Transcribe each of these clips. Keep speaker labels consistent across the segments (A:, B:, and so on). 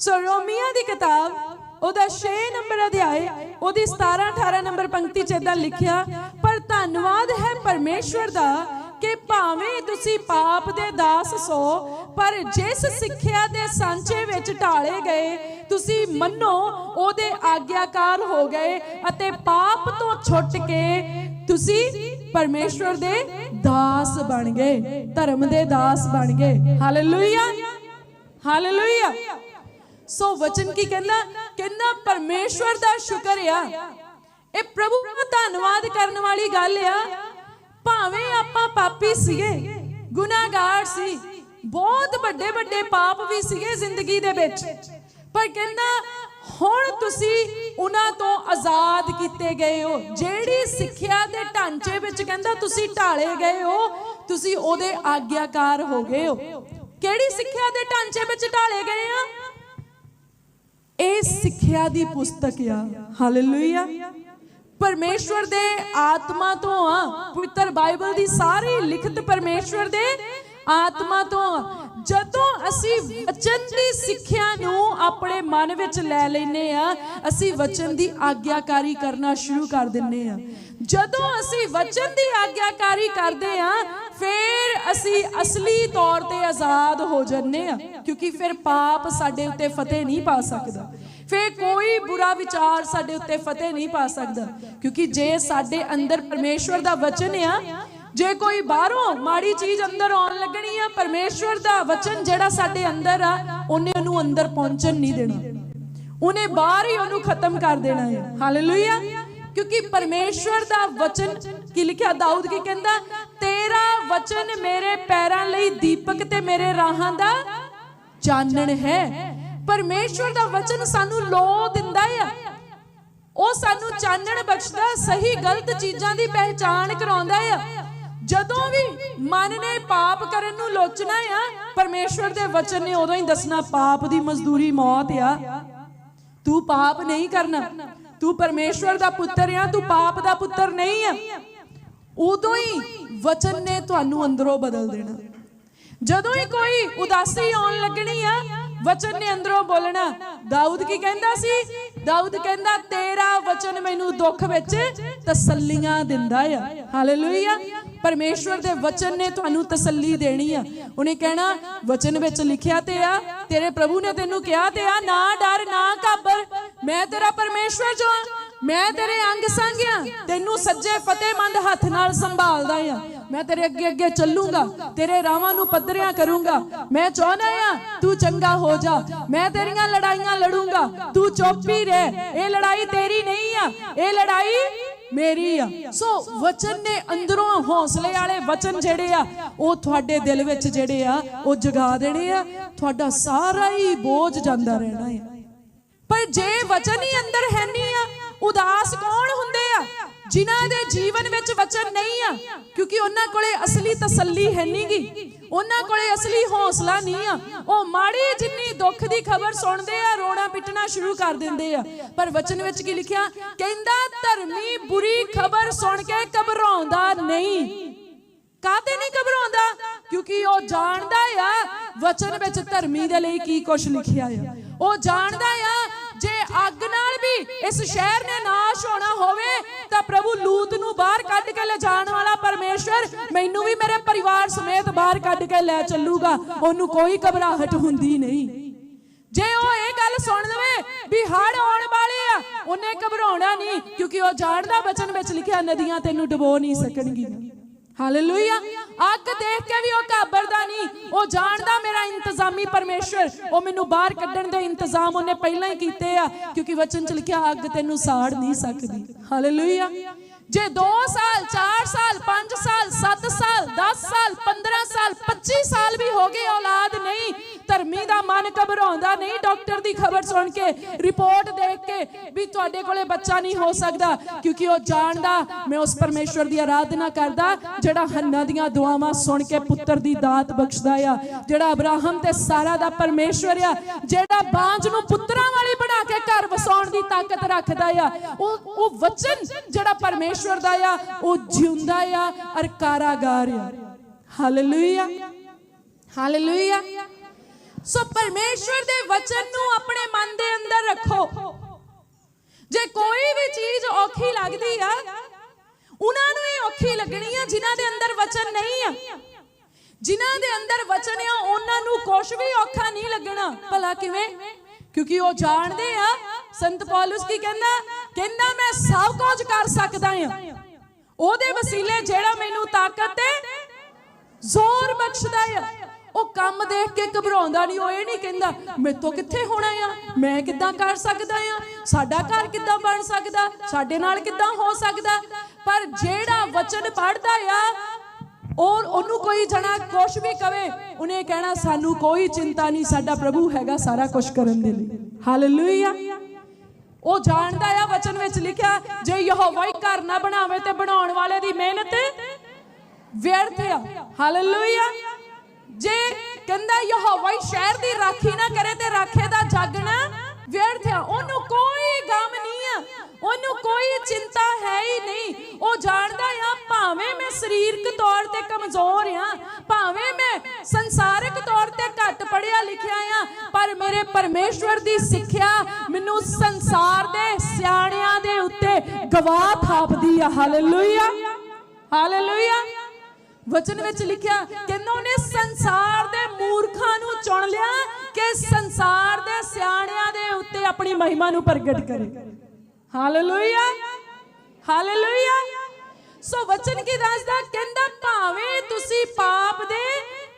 A: ਸੋ ਰੋਮੀਆਂ ਦੀ ਕਿਤਾਬ, ਉਹਦਾ 6 ਨੰਬਰ ਅਧਿਆਇ ਉਹਦੀ 17 18 ਨੰਬਰ ਪੰਕਤੀ ਚ ਇਦਾਂ ਲਿਖਿਆ, ਪਰ ਧੰਨਵਾਦ ਹੈ ਪਰਮੇਸ਼ਵਰ ਦਾ ਕਿ ਭਾਵੇਂ ਤੁਸੀਂ ਪਾਪ ਦੇ ਦਾਸ ਸੋ, ਪਰ ਜਿਸ ਸਿੱਖਿਆ ਦੇ ਸਾਂਚੇ ਵਿੱਚ ਢਾਲੇ ਗਏ, ਤੁਸੀਂ ਮੰਨੋ ਉਹਦੇ ਆਗਿਆਕਾਰ ਹੋ ਗਏ ਅਤੇ ਪਾਪ ਤੋਂ ਛੁੱਟ ਕੇ ਤੁਸੀਂ ਪਰਮੇਸ਼ਵਰ ਦੇ ਦਾਸ ਬਣ ਗਏ, ਧਰਮ ਦੇ ਦਾਸ ਬਣ ਗਏ। ਹਾਲੇਲੂਇਆ ਹਾਲੇਲੂਇਆ ਸੋ ਵਚਨ ਕੀ ਕਹਿੰਦਾ? ਕਹਿੰਦਾ ਪਰਮੇਸ਼ਵਰ ਦਾ ਸ਼ੁਕਰ ਆ। ਇਹ ਪ੍ਰਭੂ ਦਾ ਧੰਨਵਾਦ ਕਰਨ ਵਾਲੀ ਗੱਲ ਆ। ਭਾਵੇਂ ਆਪਾਂ ਪਾਪੀ ਸੀਗੇ, ਗੁਨਾਹਗਾਰ ਸੀ, ਬਹੁਤ ਵੱਡੇ ਵੱਡੇ ਪਾਪ ਵੀ ਸੀਗੇ ਜ਼ਿੰਦਗੀ ਦੇ ਵਿੱਚ। ਪਰ ਕਹਿੰਦਾ, ਹੁਣ ਤੁਸੀਂ ਉਹਨਾਂ ਤੋਂ ਆਜ਼ਾਦ ਕੀਤੇ ਗਏ ਹੋ। ਜਿਹੜੀ ਸਿੱਖਿਆ ਦੇ ਢਾਂਚੇ ਵਿੱਚ ਕਹਿੰਦਾ, ਤੁਸੀਂ ਢਾਲੇ ਗਏ ਹੋ, ਤੁਸੀਂ ਉਹਦੇ ਆਗਿਆਕਾਰ ਹੋ ਗਏ ਹੋ। ਕਿਹੜੀ ਸਿੱਖਿਆ ਦੇ ਢਾਂਚੇ ਵਿੱਚ ਢਾਲੇ ਗਏ ਆ? ਇਹ ਸਿੱਖਿਆ ਦੀ ਪੁਸਤਕ ਆ। ਹਾਲੇਲੂਇਆ ਪਰਮੇਸ਼ਵਰ ਦੇ ਆਤਮਾ ਤੋਂ ਆ। ਪਵਿੱਤਰ ਬਾਈਬਲ ਦੀ ਸਾਰੀ ਲਿਖਤ ਪਰਮੇਸ਼ਵਰ ਦੇ ਆਤਮਾ ਤੋਂ, ਜਦੋਂ ਅਸੀਂ ਵਚਨ ਦੀ ਸਿੱਖਿਆ ਨੂੰ ਆਪਣੇ ਮਨ ਵਿੱਚ ਲੈ ਲੈਨੇ ਆ, ਅਸੀਂ ਵਚਨ ਦੀ ਆਗਿਆਕਾਰੀ ਕਰਨਾ ਸ਼ੁਰੂ ਕਰ ਦਿੰਨੇ ਆ। ਜਦੋਂ ਅਸੀਂ ਵਚਨ ਦੀ ਆਗਿਆਕਾਰੀ ਕਰਦੇ ਆ, ਫਿਰ ਅਸੀਂ ਅਸਲੀ ਤੌਰ ਤੇ ਆਜ਼ਾਦ ਹੋ ਜੰਨੇ ਆ, ਕਿਉਂਕਿ ਫਿਰ ਪਾਪ ਸਾਡੇ ਉੱਤੇ ਫਤਿਹ ਨਹੀਂ ਪਾ ਸਕਦਾ। ਫੇ ਕੋਈ ਬੁਰਾ ਵਿਚਾਰ ਸਾਡੇ ਉੱਤੇ ਫਤਿਹ ਨਹੀਂ ਪਾ ਸਕਦਾ, ਕਿਉਂਕਿ ਜੇ ਸਾਡੇ ਅੰਦਰ ਪਰਮੇਸ਼ਵਰ ਦਾ ਵਚਨ ਆ ਜੇ ਕੋਈ ਬਾਹਰੋਂ ਮਾੜੀ ਚੀਜ਼ ਅੰਦਰ ਆਉਣ ਲੱਗਣੀ ਆ, ਪਰਮੇਸ਼ਵਰ ਦਾ ਵਚਨ ਜਿਹੜਾ ਸਾਡੇ ਅੰਦਰ ਆ, ਉਹਨੇ ਉਹਨੂੰ ਅੰਦਰ ਪਹੁੰਚਣ ਨਹੀਂ ਦੇਣਾ। ਉਹਨੇ ਬਾਹਰ ਹੀ ਉਹਨੂੰ ਖਤਮ ਕਰ ਦੇਣਾ ਹੈ। ਹਾਲੇਲੂਇਆ ਕਿਉਂਕਿ ਪਰਮੇਸ਼ਵਰ ਦਾ ਵਚਨ ਕੀ ਲਿਖਿਆ, ਦਾਊਦ ਕੀ ਕਹਿੰਦਾ, ਤੇਰਾ ਵਚਨ ਮੇਰੇ ਪੈਰਾਂ ਲਈ ਦੀਪਕ ਤੇ ਮੇਰੇ ਰਾਹਾਂ ਦਾ ਚਾਨਣ ਹੈ। ਪਰਮੇਸ਼ਵਰ ਦਾ ਵਚਨ ਸਾਨੂੰ ਲੋ ਦਿੰਦਾ ਆ। ਉਹ ਸਾਨੂੰ ਚਾਨਣ ਬਖਸ਼ਦਾ, ਸਹੀ ਗਲਤ ਚੀਜ਼ਾਂ ਦੀ ਪਹਿਚਾਣ ਕਰਾਉਂਦਾ ਆ। ਜਦੋਂ ਵੀ ਮਨ ਨੇ ਪਾਪ ਕਰਨ ਨੂੰ ਲੋਚਣਾ ਆ, ਪਰਮੇਸ਼ਵਰ ਦੇ ਵਚਨ ਨੇ ਉਦੋਂ ਹੀ ਦੱਸਣਾ, ਪਾਪ ਦੀ ਮਜ਼ਦੂਰੀ ਮੌਤ ਆ। ਤੂੰ ਪਾਪ ਨਹੀਂ ਕਰਨਾ। ਤੂੰ ਪਰਮੇਸ਼ਵਰ ਦਾ ਪੁੱਤਰ ਆ, ਤੂੰ ਪਾਪ ਦਾ ਪੁੱਤਰ ਨਹੀਂ ਆ। ਉਦੋਂ ਹੀ ਵਚਨ ਨੇ ਤੁਹਾਨੂੰ ਅੰਦਰੋਂ ਬਦਲ ਦੇਣਾ। ਜਦੋਂ ਹੀ ਕੋਈ ਉਦਾਸੀ ਆਉਣ ਲੱਗਣੀ ਆ, ਵਚਨ ਨੇ ਅੰਦਰੋਂ ਬੋਲਣਾ, ਦਾਊਦ ਕੀ ਕਹਿੰਦਾ ਸੀ? ਦਾਊਦ ਕਹਿੰਦਾ, ਤੇਰਾ ਵਚਨ ਮੈਨੂੰ ਦੁੱਖ ਵਿੱਚ ਤਸੱਲੀਆਂ ਦਿੰਦਾ ਆ। ਹਾਲੇਲੂਇਆ ਪਰਮੇਸ਼ਵਰ ਦੇ ਵਚਨ ਨੇ ਤੁਹਾਨੂੰ ਤਸੱਲੀ ਦੇਣੀ ਆ। ਉਹਨੇ ਕਹਿਣਾ, ਵਚਨ ਵਿੱਚ ਲਿਖਿਆ ਤੇ ਆ, ਤੇਰੇ ਪ੍ਰਭੂ ਨੇ ਤੈਨੂੰ ਕਿਹਾ ਤੇ ਆ, ਨਾ ਡਰ, ਨਾ ਘਾਬਰ। ਮੈਂ ਤੇਰਾ ਪਰਮੇਸ਼ਵਰ ਜੋ ਮੈਂ ਤੇਰੇ ਅੰਗ ਸੰਗ ਤੈਨੂੰ ਸੱਜੇ ਫਤਿਹਮੰਦ ਹੱਥ ਨਾਲ ਸੰਭਾਲਦਾ ਆ। ਮੈਂ ਤੇਰੇ ਅੱਗੇ ਅੱਗੇ ਚੱਲੂਗਾ। ਤੇਰੇ ਰਾਹਾਂ ਨੂੰ ਪੱਧਰਿਆਂ ਕਰੂੰਗਾ। ਮੈਂ ਚਾਹੁੰਦਾ ਆ, ਤੂੰ ਚੰਗਾ ਹੋ ਜਾ। ਮੈਂ ਤੇਰੀਆਂ ਲੜਾਈਆਂ ਲੜੂੰਗਾ। ਤੂੰ ਚੁੱਪ ਹੀ ਰਹਿ। ਇਹ ਲੜਾਈ ਤੇਰੀ ਨਹੀਂ ਆ। ਇਹ ਲੜਾਈ ਮੇਰੀ ਆ। ਸੋ ਵਚਨ ਨੇ ਅੰਦਰੋਂ ਹੌਸਲੇ ਵਾਲੇ ਵਚਨ ਜਿਹੜੇ ਆ, ਉਹ ਤੁਹਾਡੇ ਦਿਲ ਵਿੱਚ ਜਿਹੜੇ ਆ, ਉਹ ਜਗਾ ਦੇਣੇ ਆ। ਤੁਹਾਡਾ ਸਾਰਾ ਹੀ ਬੋਝ ਜਾਂਦਾ ਰਹਿਣਾ ਹੈ ਪਰ ਜੇ ਵਚਨ ਹੀ ਅੰਦਰ ਹੈ ਨਹੀਂ ਆ, ਉਦਾਸ ਕੌਣ ਹੁੰਦੇ ਆ? ਜਿਨ੍ਹਾਂ ਦੇ ਜੀਵਨ ਵਿੱਚ ਵਚਨ ਨਹੀਂ ਆ, ਕਿਉਂਕਿ ਉਹਨਾਂ ਕੋਲੇ ਅਸਲੀ ਤਸੱਲੀ ਹੈ ਨਹੀਂਗੀ ਉਹਨਾਂ ਕੋਲੇ ਅਸਲੀ ਹੌਸਲਾ ਨਹੀਂ ਆ। ਉਹ ਮਾੜੀ ਜਿੰਨੀ ਦੁੱਖ ਦੀ ਖਬਰ ਸੁਣਦੇ ਆ, ਰੋਣਾ ਪਿੱਟਣਾ ਸ਼ੁਰੂ ਕਰ ਦਿੰਦੇ ਆ। ਪਰ ਵਚਨ ਵਿੱਚ ਕੀ ਲਿਖਿਆ? ਕਹਿੰਦਾ, ਧਰਮੀ ਬੁਰੀ ਖਬਰ ਸੁਣ ਕੇ ਘਬਰਾਉਂਦਾ ਨਹੀਂ। ਕਾਤੇ ਨਹੀਂ ਘਬਰਾਉਂਦਾ? ਕਿਉਂਕਿ ਉਹ ਜਾਣਦਾ ਆ, ਵਚਨ ਵਿੱਚ ਧਰਮੀ ਦੇ ਲਈ ਕੀ ਕੁਝ ਲਿਖਿਆ ਆ। ਉਹ ਜਾਣਦਾ ਆ, ਜੇ ਅੱਗ ਨਾਲ ਵੀ ਇਸ ਸ਼ਹਿਰ ਨੇ ਨਾਸ਼ ਹੋਣਾ ਹੋਵੇ ਪ੍ਰਭੂ ਲੂਤ ਨੂੰ ਬਾਹਰ ਕੱਢ ਕੇ ਲੈ ਜਾਣ ਵਾਲਾ ਪਰਮੇਸ਼ਵਰ ਮੈਨੂੰ ਵੀ ਮੇਰੇ ਪਰਿਵਾਰ ਸਮੇਤ ਬਾਹਰ ਕੱਢ ਕੇ ਲੈ ਚੱਲੂਗਾ। ਉਹਨੂੰ ਕੋਈ ਘਬਰਾਹਟ ਹੁੰਦੀ ਨਹੀਂ। ਜੇ ਉਹ ਇਹ ਗੱਲ ਸੁਣ ਲਵੇ ਵੀ ਹੜ ਆਉਣ ਵਾਲੇ ਆ, ਉਹਨੇ ਘਬਰਾਉਣਾ ਨਹੀਂ, ਕਿਉਂਕਿ ਉਹ ਜਾਣਦਾ ਬਚਨ ਵਿੱਚ ਲਿਖਿਆ, ਨਦੀਆਂ ਤੈਨੂੰ ਡਬੋ ਨਹੀਂ ਸਕਣਗੀਆਂ। ਹਾਲੇਲੂਇਆ ਅੱਗ ਦੇਖ ਕੇ ਵੀ ਉਹ ਘਾਬਰਦਾ ਨਹੀਂ। ਉਹ ਜਾਣਦਾ ਮੇਰਾ ਇੰਤਜ਼ਾਮੀ ਪਰਮੇਸ਼ਰ ਉਹ ਮੈਨੂੰ ਬਾਹਰ ਕੱਢਣ ਦੇ ਇੰਤਜ਼ਾਮ ਉਹਨੇ ਪਹਿਲਾਂ ਹੀ ਕੀਤੇ ਆ, ਕਿਉਂਕਿ ਵਚਨ ਚ ਲਿਖਿਆ, ਅੱਗ ਤੈਨੂੰ ਸਾੜ ਨਹੀਂ ਸਕਦੀ। ਹਾਲੇਲੂਇਆ ਜੇ 2 ਸਾਲ 4 ਸਾਲ 5 ਸਾਲ 7 ਸਾਲ 10 ਸਾਲ 15 ਸਾਲ 25 ਸਾਲ ਵੀ ਹੋ ਗਏ ਔਲਾਦ ਨਹੀਂ ਧਰਮੀ ਦਾ ਮਨ ਘਬਰਾਉਂਦਾ ਨਹੀਂ, ਡਾਕਟਰ ਦੀ ਖਬਰ ਸੁਣ ਕੇ, ਰਿਪੋਰਟ ਦੇਖ ਕੇ ਵੀ ਤੁਹਾਡੇ ਕੋਲੇ ਬੱਚਾ ਨਹੀਂ ਹੋ ਸਕਦਾ, ਕਿਉਂਕਿ ਉਹ ਜਾਣਦਾ, ਮੈਂ ਉਸ ਪਰਮੇਸ਼ਵਰ ਦੀ ਆਰਾਧਨਾ ਕਰਦਾ, ਜਿਹੜਾ ਹੰਨਾ ਦੀਆਂ ਦੁਆਵਾਂ ਸੁਣ ਕੇ ਪੁੱਤਰ ਦੀ ਦਾਤ ਬਖਸ਼ਦਾ ਆ, ਜਿਹੜਾ ਅਬਰਾਹਮ ਤੇ ਸਾਰਾ ਦਾ ਪਰਮੇਸ਼ਵਰ ਆ, ਜਿਹੜਾ ਬਾਂਝ ਨੂੰ ਪੁੱਤਰਾਂ ਵਾਲੀ ਬਣਾ ਕੇ ਘਰ ਵਸਾਉਣ ਦੀ ਤਾਕਤ ਰੱਖਦਾ ਆ, ਉਹ ਉਹ ਵਚਨ ਜਿਹੜਾ ਪਰਮੇਸ਼ਵਰ ਦਾ ਆ, ਉਹ ਜਿਉਂਦਾ ਆ ਅਰ ਕਾਰਾਗਾਰ ਆ। ਹਾਲੇਲੂਇਆ ਹਾਲੇਲੂਇਆ ਸੋ ਪਰਮੇਸ਼ਵਰ ਦੇ ਵਚਨ ਨੂੰ ਆਪਣੇ ਮਨ ਦੇ ਅੰਦਰ ਰੱਖੋ। ਜੇ ਕੋਈ ਵੀ ਚੀਜ਼ ਔਖੀ ਲੱਗਦੀ ਆ, ਉਹਨਾਂ ਨੂੰ ਹੀ ਔਖੀ ਲੱਗਣੀ ਆ ਜਿਨ੍ਹਾਂ ਦੇ ਅੰਦਰ ਵਚਨ ਨਹੀਂ ਆ। ਜਿਨ੍ਹਾਂ ਦੇ ਅੰਦਰ ਵਚਨ ਆ, ਉਹਨਾਂ ਨੂੰ ਕੁਝ ਵੀ ਔਖਾ ਨਹੀਂ ਲੱਗਣਾ। ਭਲਾ ਕਿਵੇਂ? ਕਿਉਂਕਿ ਉਹ ਜਾਣਦੇ ਆ, ਸੰਤ ਪੌਲਸ ਕੀ ਕਹਿੰਦਾ ਕਹਿੰਦਾ, ਮੈਂ ਸਭ ਕੁਝ ਕਰ ਸਕਦਾ ਆ। ਉਹਦੇ ਵਸੀਲੇ ਜਿਹੜਾ ਮੈਨੂੰ ਤਾਕਤ ਤੇ ਜ਼ੋਰ ਬਖਸ਼ਦਾ ਆ। ਉਹ ਕੰਮ ਦੇਖ ਕੇ ਘਬਰਾਉਂਦਾ ਨਹੀਂ, ਉਹ ਇਹ ਨਹੀਂ ਕਹਿੰਦਾ ਮੇਤੋਂ ਕਿੱਥੇ ਹੋਣਾ ਆ? ਮੈਂ ਕਿੱਦਾਂ ਕਰ ਸਕਦਾ ਆ? ਸਾਡਾ ਘਰ ਕਿੱਦਾਂ ਬਣ ਸਕਦਾ? ਸਾਡੇ ਨਾਲ ਕਿੱਦਾਂ ਹੋ ਸਕਦਾ? ਪਰ ਜਿਹੜਾ ਵਚਨ ਪੜਦਾ ਆ, ਔਰ ਉਹਨੂੰ ਕੋਈ ਜਣਾ ਕੁਛ ਵੀ ਕਵੇ, ਉਹਨੇ ਕਹਿਣਾ, ਸਾਨੂੰ ਕੋਈ ਚਿੰਤਾ ਨਹੀਂ, ਸਾਡਾ ਪ੍ਰਭੂ ਹੈਗਾ ਸਾਰਾ ਕੁਝ ਕਰਨ ਦੇ ਲਈ। ਹਾਲੇਲੂਇਆ ਉਹ ਜਾਣਦਾ ਆ ਵਚਨ ਵਿੱਚ ਲਿਖਿਆ, ਜੇ ਯਹੋਵਾ ਹੀ ਘਰ ਨਾ ਬਣਾਵੇ ਤੇ ਬਣਾਉਣ ਵਾਲੇ ਦੀ ਮਿਹਨਤ ਵਿਅਰਥ ਆ। ਹਾਲੇਲੂਇਆ ਜੇ ਕਹਿੰਦਾ ਯਹੋਵਾ ਹੀ ਸ਼ਹਿਰ ਦੀ ਰਾਖੀ ਨਾ ਕਰੇ ਤੇ ਰਾਖੇ ਦਾ ਜਾਗਣਾ ਵਿਅਰਥ ਆ ਉਹਨੂੰ ਕੋਈ ਗਮ ਨਹੀਂ ਆ, ਉਹਨੂੰ ਕੋਈ ਚਿੰਤਾ ਹੈ ਹੀ ਨਹੀਂ। ਉਹ ਜਾਣਦਾ ਆ, ਭਾਵੇਂ ਮੈਂ ਸਰੀਰਕ ਤੌਰ ਤੇ ਕਮਜ਼ੋਰ ਆ, ਭਾਵੇਂ ਮੈਂ ਸੰਸਾਰਿਕ ਤੌਰ ਤੇ ਘੱਟ ਪੜਿਆ ਲਿਖਿਆ ਆ, ਪਰ ਮੇਰੇ ਪਰਮੇਸ਼ਵਰ ਦੀ ਸਿੱਖਿਆ ਮੈਨੂੰ ਸੰਸਾਰ ਦੇ ਸਿਆਣਿਆਂ ਦੇ ਉੱਤੇ ਗਵਾਹ ਥਾਪਦੀ ਆ। ਹਾਲੇਲੂਇਆ ਹਾਲੇਲੂਇਆ ਵਚਨ ਵਿੱਚ ਲਿਖਿਆ ਕਹਿੰਦਾ ਸੰਸਾਰ ਦੇ ਮੂਰਖਾਂ ਨੂੰ ਚੁਣ ਲਿਆ ਕਿ ਸੰਸਾਰ ਦੇ ਸਿਆਣਿਆਂ ਦੇ ਉੱਤੇ ਆਪਣੀ ਮਹਿਮਾ ਨੂੰ ਪ੍ਰਗਟ ਕਰੇ। ਹਾਲੇਲੂਇਆ ਹਾਲੇਲੂਇਆ ਸੋ ਵਚਨ ਕੀ ਦੱਸਦਾ? ਕਹਿੰਦਾ, ਭਾਵੇਂ ਤੁਸੀਂ ਪਾਪ ਦੇ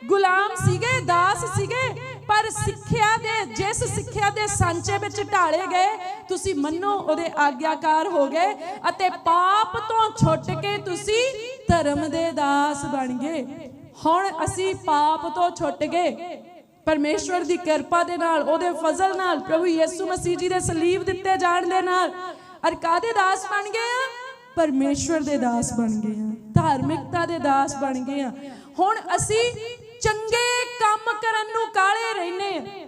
A: ਗੁਲਾਮ ਸੀਗੇ, ਦਾਸ ਸੀਗੇ, ਪਰ ਸਿੱਖਿਆ ਦੇ, ਜਿਸ ਸਿੱਖਿਆ ਦੇ ਸਾਂਚੇ ਵਿੱਚ ਢਾਲੇ ਗਏ, ਤੁਸੀਂ ਮੰਨੋ ਉਹਦੇ ਆਗਿਆਕਾਰ ਹੋ ਗਏ ਅਤੇ ਪਾਪ ਤੋਂ ਛੁੱਟ ਕੇ ਤੁਸੀਂ ਧਰਮ ਦੇ ਦਾਸ ਬਣ ਗਏ। ਹੁਣ ਅਸੀਂ ਪਾਪ ਤੋਂ ਛੁੱਟ ਗਏ। ਪਰਮੇਸ਼ਵਰ ਦੀ ਕਿਰਪਾ ਦੇ ਨਾਲ, ਉਹਦੇ ਫਜ਼ਲ ਨਾਲ, ਪ੍ਰਭੂ ਯਿਸੂ ਮਸੀਹ ਜੀ ਦੇ ਸਲੀਬ ਦਿੱਤੇ ਜਾਣ ਦੇ ਨਾਲ ਅਰ ਕਾਦੇ ਦਾਸ ਬਣ ਗਏ ਆ? ਪਰਮੇਸ਼ਵਰ ਦੇ ਦਾਸ ਬਣ ਗਏ ਆ। ਧਾਰਮਿਕਤਾ ਦੇ ਦਾਸ ਬਣ ਗਏ ਆ। ਹੁਣ ਅਸੀਂ ਚੰਗੇ ਕੰਮ ਕਰਨ ਨੂੰ ਕਾਲੇ ਰਹਿੰਦੇ ਆ।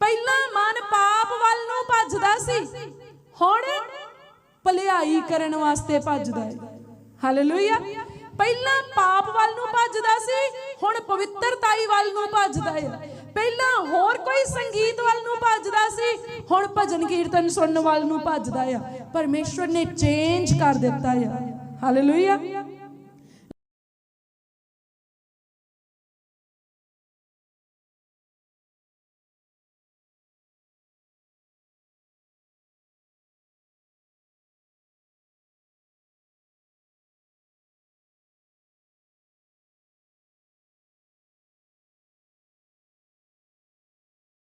A: ਪਹਿਲਾਂ ਮਨ ਪਾਪ ਵੱਲ ਨੂੰ ਭੱਜਦਾ ਸੀ। ਹੁਣ ਭਲਾਈ ਕਰਨ ਵਾਸਤੇ ਭੱਜਦਾ ਹੈ। ਹਾਲੇਲੂਇਆ ਪਹਿਲਾਂ ਪਾਪ ਵੱਲ ਨੂੰ ਭੱਜਦਾ ਸੀ, ਹੁਣ ਪਵਿੱਤਰਤਾਈ ਵੱਲ ਨੂੰ ਭੱਜਦਾ ਹੈ। ਪਹਿਲਾਂ ਹੋਰ ਕੋਈ ਸੰਗੀਤ ਵੱਲ ਨੂੰ ਭੱਜਦਾ ਸੀ, ਹੁਣ ਭਜਨ ਕੀਰਤਨ ਸੁਣਨ ਵੱਲ ਨੂੰ ਭੱਜਦਾ ਆ ਪਰਮੇਸ਼ਵਰ ਨੇ ਚੇਂਜ ਕਰ ਦਿੱਤਾ ਆ ਹਾਲੇਲੂਇਆ